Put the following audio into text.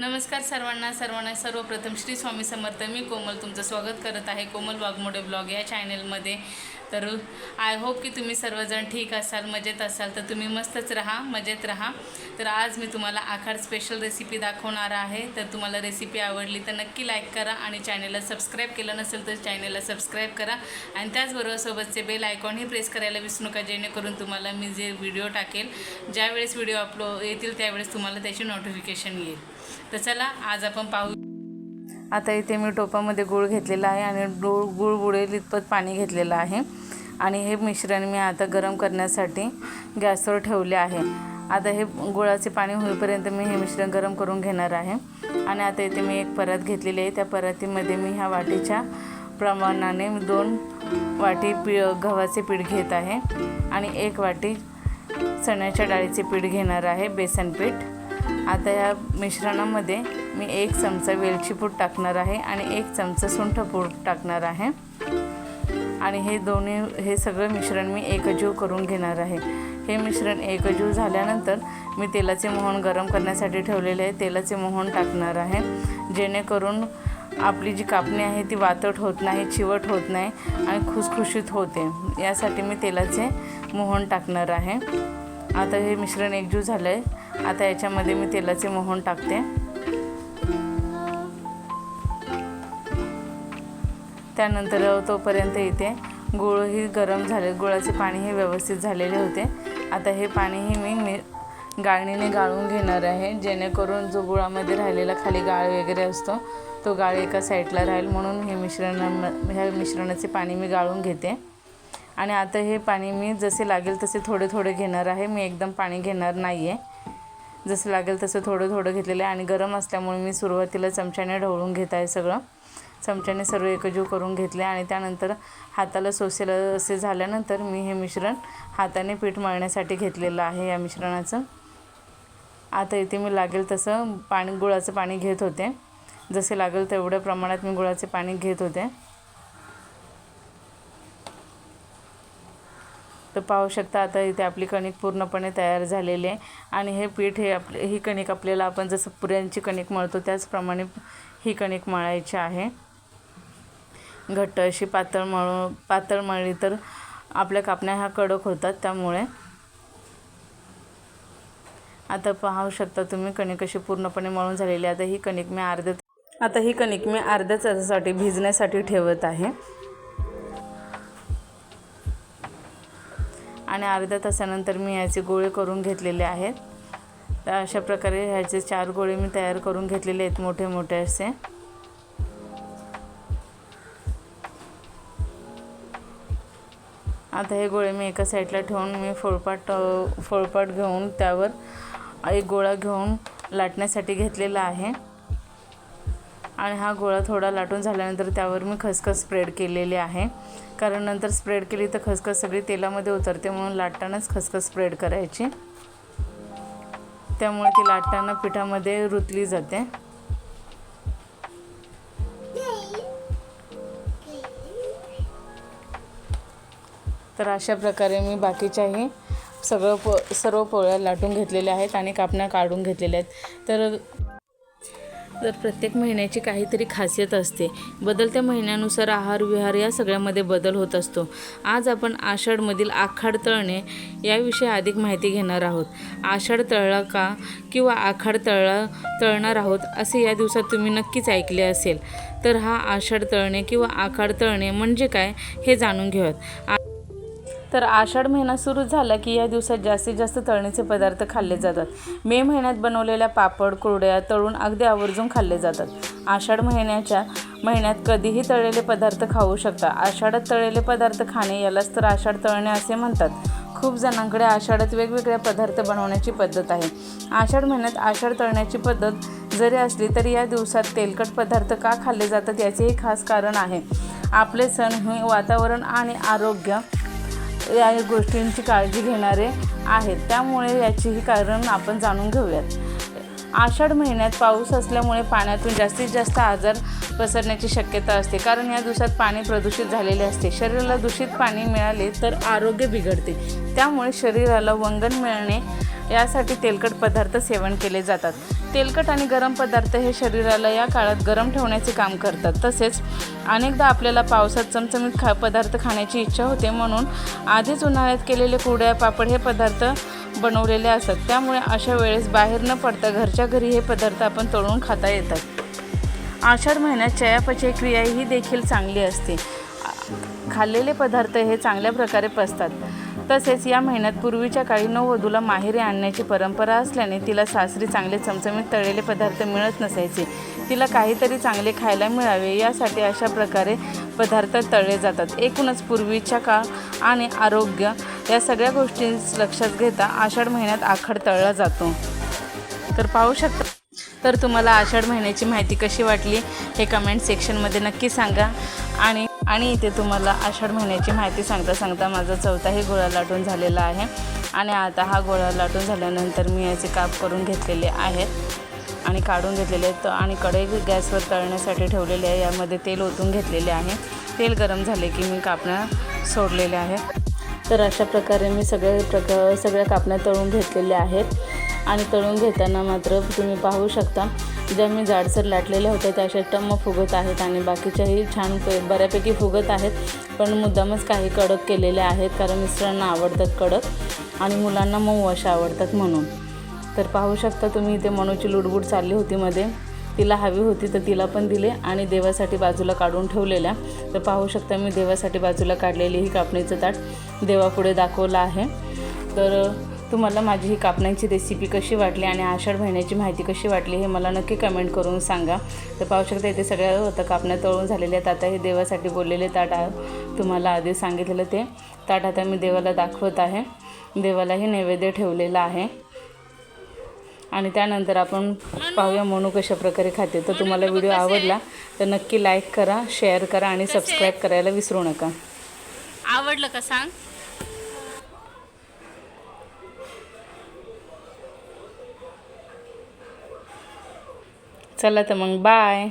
नमस्कार सर्वांना सर्वांना सर्वप्रथम श्री स्वामी समर्थ. मी कोमल तुमचं स्वागत करत आहे कोमल वाघमोडे ब्लॉग या चॅनलमध्ये तर आय होप की तुम्ही सर्वजण ठीक असाल मजेत असाल. तर तुम्ही मस्तच राहा मजेत राहा. तर आज मी तुम्हाला आखाड स्पेशल रेसिपी दाखवणार आहे. तर तुम्हाला रेसिपी आवडली तर नक्की लाईक करा आणि चॅनलला सबस्क्राईब केलं नसेल तर चॅनलला सबस्क्राईब करा. आणि त्याचबरोबर सोबतचे बेल आयकॉनही प्रेस करायला विसरू नका जेणेकरून तुम्हाला मी जे व्हिडिओ टाकेल ज्यावेळेस व्हिडिओ अपलोड येतील त्यावेळेस तुम्हाला त्याची नोटिफिकेशन येईल. तर चला आज आपण पाहू आता इथे मी टोपामध्ये गूळ घेतलेला आहे आणि डोळ गूळ बुडेल इतपत पाणी घेतलेलं आहे. आणि हे मिश्रण मी आता गरम करण्यासाठी गॅसवर ठेवले आहे. आता हे गुळाचे पाणी होईपर्यंत मी हे मिश्रण गरम करून घेणार आहे. आणि आता इथे मी एक परत घेतलेली आहे. त्या परतीमध्ये मी ह्या वाटीच्या प्रमाणाने दोन वाटी पी गव्हाचे पीठ घेत आहे. आणि एक वाटी चण्याच्या डाळीचे पीठ घेणार आहे बेसन पीठ. आता ह्या मिश्रणामध्ये मी एक चमचा वेलची पूड टाकणार आहे आणि एक चमचा सुंठ पूड टाकणार आहे. आणि हे दोन्ही हे सगळं मिश्रण मी एकजीव करून घेणार आहे. हे मिश्रण एकजीव झाल्यानंतर मी तेलाचे मोहन गरम करण्यासाठी ठेवलेले आहे. तेलाचे मोहन टाकणार आहे. जेणेकरून आपली जी कापणी आहे ती वातट होत नाही चिवट होत नाही आणि खुसखुशीत होते. यासाठी मी तेलाचे मोहन टाकणार आहे. आता हे मिश्रण एकजीव झालं आहे आता याच्यामध्ये मी तेलाचे मोहन टाकते. त्यानंतर तोपर्यंत इथे गुळही गरम झाले गुळाचे पाणी हे व्यवस्थित झालेले होते. आता हे पाणीही मी मी गाळणीने गाळून घेणार आहे जेणेकरून जो गुळामध्ये राहिलेला खाली गाळ वगैरे असतो तो गाळ एका साईडला राहील. म्हणून हे मिश्रण ह्या मिश्रणाचे पाणी मी गाळून घेते. आणि आता हे पाणी मी जसे लागेल तसे थोडे थोडे घेणार आहे. मी एकदम पाणी घेणार नाही आहे जसं लागेल तसं थोडं थोडं घेतलेलं आहे. आणि गरम असल्यामुळे मी सुरुवातीला चमच्याने ढवळून घेत आहे सगळं. चमच्याने सर्व एकजीव करून घेतले आणि त्यानंतर हाताला सोसेल असे झाल्यानंतर मी हे मिश्रण हाताने पीठ मळण्यासाठी घेतलेलं आहे या मिश्रणाचं. आता इथे मी लागेल तसं पाणी गुळाचं पाणी घेत होते. जसे लागेल तेवढ्या प्रमाणात मी गुळाचे पाणी घेत होते. तर पाहू शकता आता इथे आपली कणिक पूर्णपणे तयार झालेली आहे. आणि हे पीठ हे आपले ही कणिक आपल्याला आपण जसं पुऱ्यांची कणिक मळतो त्याचप्रमाणे ही कणिक मळायची आहे. घट्ट अशी पातळ मळू पातळ मळली तर आपल्या कापण्या ह्या कडक होतात त्यामुळे. आता पाहू शकता तुम्ही कणिक अशी पूर्णपणे मळून झालेली आहे. आता ही कणिक मी अर्ध्या आता ही कणिक मी अर्ध्या तासासाठी भिजण्यासाठी ठेवत आहे. आणि अर्ध्या तासानंतर मी याचे गोळे करून घेतलेले आहेत. तर अशा प्रकारे ह्याचे चार गोळे मी तयार करून घेतलेले आहेत मोठे मोठे असे. आता हे गोळे मी एका साईडला ठेवून मी फोळपाट फोळपाट घेऊन त्यावर एक गोळा घेऊन लाटण्यासाठी घेतलेला आहे. आणि हा गोळा थोडा लाटून झाल्यानंतर त्यावर मी खसखस स्प्रेड केलेली आहे. कारण नंतर स्प्रेड केली तर खसखस सगळी तेलामध्ये उतरते म्हणून लाटतानाच खसखस स्प्रेड करायची. त्यामुळे ती लाटताना पिठामध्ये रुतली जाते. तर अशा प्रकारे मी बाकीच्याही सगळं पो सर्व पोळ्या लाटून घेतलेल्या आहेत आणि कापण्या काढून घेतलेल्या आहेत. तर तर प्रत्येक महिन्याची काहीतरी खासियत असते बदलत्या महिन्यानुसार आहार विहार या सगळ्यामध्ये बदल होत असतो. आज आपण आषाढमधील आखाड तळणे याविषयी अधिक माहिती घेणार आहोत. आषाढ तळला का किंवा आखाड तळला तळणार आहोत असे या दिवसात तुम्ही नक्कीच ऐकले असेल. तर हा आषाढ तळणे किंवा आखाड तळणे म्हणजे काय हे जाणून घेऊयात. तर आषाढ महिना सुरू झाला की या दिवसात जास्तीत जास्त तळणीचे पदार्थ खाल्ले जातात. मे महिन्यात बनवलेल्या पापड कुरड्या तळून अगदी आवर्जून खाल्ले जातात. आषाढ महिन्याच्या महिन्यात कधीही तळलेले पदार्थ खाऊ शकता. आषाढात तळलेले पदार्थ खाणे यालाच तर आषाढ तळणे असे म्हणतात. खूप जणांकडे आषाढात वेगवेगळे पदार्थ बनवण्याची पद्धत आहे. आषाढ महिन्यात आषाढ तळण्याची पद्धत जरी असली तरी या दिवसात तेलकट पदार्थ का खाल्ले जातात याचेही खास कारण आहे. आपले सण हे वातावरण आणि आरोग्य या गोष्टींची काळजी घेणारे आहेत. त्यामुळे याचीही कारण आपण जाणून घेऊयात. आषाढ महिन्यात पाऊस असल्यामुळे पाण्यातून जास्तीत जास्त आजार पसरण्याची शक्यता असते. कारण या दिवसात पाणी प्रदूषित झालेले असते. शरीराला दूषित पाणी मिळाले तर आरोग्य बिघडते. त्यामुळे शरीराला वंगण मिळणे यासाठी तेलकट पदार्थ सेवन केले जातात. तेलकट आणि गरम पदार्थ हे शरीराला या काळात गरम ठेवण्याचे काम करतात. तसेच अनेकदा आपल्याला पावसात चमचमीत खा पदार्थ खाण्याची इच्छा होते म्हणून आधीच उन्हाळ्यात केलेले कुरड्या पापड हे पदार्थ बनवलेले असतात. त्यामुळे अशा वेळेस बाहेर न पडता घरच्या घरी हे पदार्थ आपण तळून खाता येतात. आषाढ महिन्यात चयापचय क्रिया ही देखील चांगली असते. खाल्लेले पदार्थ हे चांगल्या प्रकारे पचतात. तसेच या महिन्यात पूर्वीच्या काळी नववधूला माहेरी आणण्याची परंपरा असल्याने तिला सासरी चांगले चमचमीत तळलेले पदार्थ मिळत नसायचे. तिला काहीतरी चांगले खायला मिळावे यासाठी अशा प्रकारे पदार्थ तळले जातात. एकूणच पूर्वीच्या काळ आणि आरोग्य या सगळ्या गोष्टी लक्षात घेता आषाढ महिन्यात आखाड तळला जातो. तर पाहू शकता. तर तुम्हाला आषाढ महिन्याची माहिती कशी वाटली हे कमेंट सेक्शनमध्ये नक्की सांगा आणि आणि इथे तुम्हाला आषाढ महिन्याची माहिती सांगता सांगता माझा चौथाही गोळा लाटून झालेला आहे. आणि आता हा गोळा लाटून झाल्यानंतर मी याचे काप करून घेतलेले आहेत आणि काढून घेतलेले आहेत. आणि कढई गॅसवर तळण्यासाठी ठेवलेले आहे. यामध्ये तेल ओतून घेतलेले आहे. तेल गरम झाले की मी कापण्या सोडलेले आहेत तर अशा प्रकारे मी सगळे प्रकार सगळ्या कापण्या तळून घेतलेल्या आहेत. आणि तळून घेताना मात्र तुम्ही पाहू शकता ज्या मी जाडसर लाटलेल्या होत्या त्या अशा टम्म फुगत आहेत आणि बाकीच्याही छान बऱ्यापैकी फुगत आहेत. पण मुद्दामच काही कडक केलेल्या आहेत कारण मिस्टरांना आवडतात कडक आणि मुलांना मऊ अशा आवडतात म्हणून. तर पाहू शकता तुम्ही इथे मनूची लुडबुड चालली होती मध्ये. तिला हवी होती तर तिला पण दिले आणि देवासाठी बाजूला काढून ठेवलेल्या. तर पाहू शकता मी देवासाठी बाजूला काढलेली ही कापणीचं ताट देवापुढे दाखवलं आहे. तर तुम्हाला माझी ही कापण्याची रेसिपी कशी वाटली आणि आषाढ महिन्याची माहिती कशी वाटली हे मला नक्की कमेंट करून सांगा. तर पाहू शकता इथे सगळ्या होतं कापण्या तळून झालेल्या आहेत. आता हे देवासाठी बोललेले ताट आहे तुम्हाला आधी सांगितलेलं ते. ताट आता मी देवाला दाखवत आहे. देवालाही नैवेद्य ठेवलेला आहे. आणि त्यानंतर आपण पाहूया म्हणू कशा प्रकारे खाते. तर तुम्हाला व्हिडिओ आवडला तर नक्की लाईक करा शेअर करा आणि सबस्क्राईब करायला विसरू नका. आवडलं का सांग? चला तर मग बाय.